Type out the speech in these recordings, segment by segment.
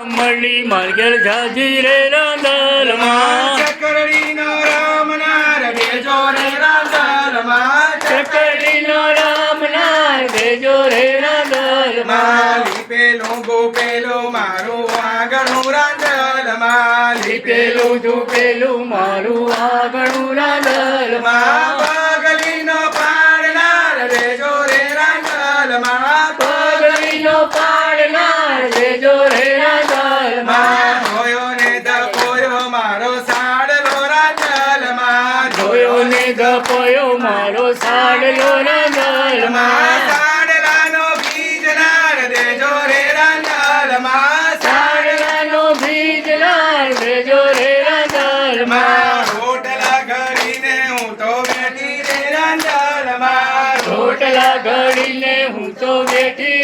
મળી માર્ગેલ જાજી રે રાંધલમાં ચકરડી નો રામ નાર ભેજો રે રાંધલમાં ચકરડી નો રામ નાર ભેજો રે પેલું ગોપેલું મારું આંગણું રાંદલમાં લીપેલું ઝૂપેલું મારું આગણું રાંદલમાં પગલીનો પાડનાર ભેજો રે રાંદલમાં પગલીનો પાડનાર ભેજો રે જોયો ને ગપયો મારો સાડલો રાંદલમાં સાડલાનો બીજનાર દેજો રે રાંદલમાં સાડલાનો ભીજનાર દેજો રે રાંદલમાં રોટલા ઘડીને હું તો બેઠી રે રાંદલમાં રોટલા ઘડીને હું તો બેઠી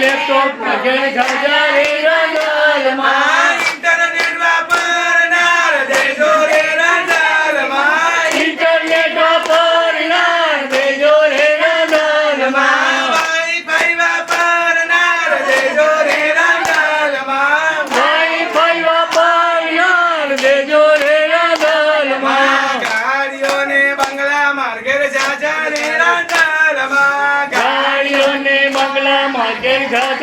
લેપટોપ ઘેર જાજા રે રાંદલમાં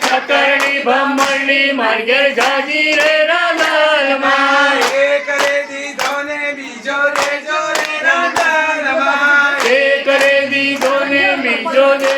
રાંદલમાં ચકરણી ભમરડી માર્ગે જાજી રે રાંદલમાં એક રે દીધો ને બીજો રે રાંદલમાં એક રે દીધો ને બીજો દેજો